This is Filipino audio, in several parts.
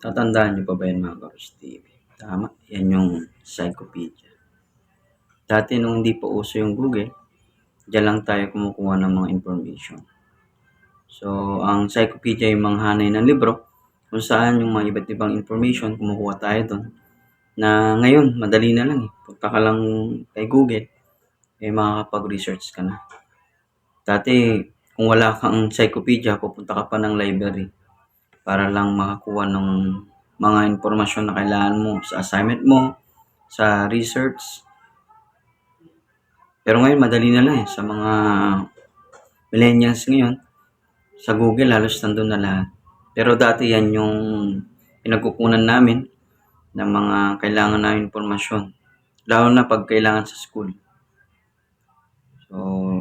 Tatandaan niyo pa ba yan mga Karos TV? Tama, yan yung Psychopedia. Dati nung hindi pa uso yung Google, dyan lang tayo kumukuha ng mga information. So, ang Psychopedia yung mga hanay ng libro, kung saan yung mga iba't ibang information, kumukuha tayo doon. Na ngayon, madali na lang eh. Punta ka lang kay Google, eh makakapag-research ka na. Dati, kung wala kang Psychopedia, pupunta ka pa ng library para lang makakuha ng mga impormasyon na kailangan mo sa assignment mo, sa research. Pero ngayon, madali na lang eh. Sa mga millennials ngayon, sa Google, halos nandun na lahat. Pero dati yan yung pinagkukunan namin ng mga kailangan namin informasyon. Lalo na pag kailangan sa school. So,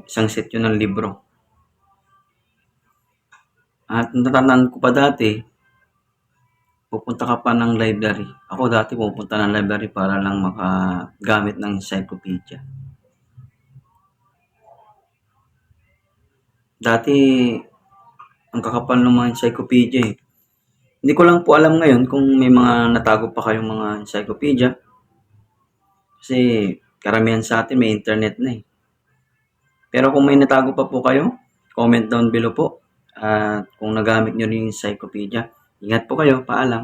isang set yun ng libro. At natatandaan ko pa dati, pupunta ka pa ng library. Ako dati pupunta ng library para lang makagamit ng encyclopedia. Dati, ang kakapal ng mga encyclopedia eh. Hindi ko lang po alam ngayon kung may mga natago pa kayong mga encyclopedia. Kasi karamihan sa atin may internet na eh. Pero kung may natago pa po kayo, comment down below po. At kung nagamit nyo rin yung encyclopedia, ingat po kayo. Paalam.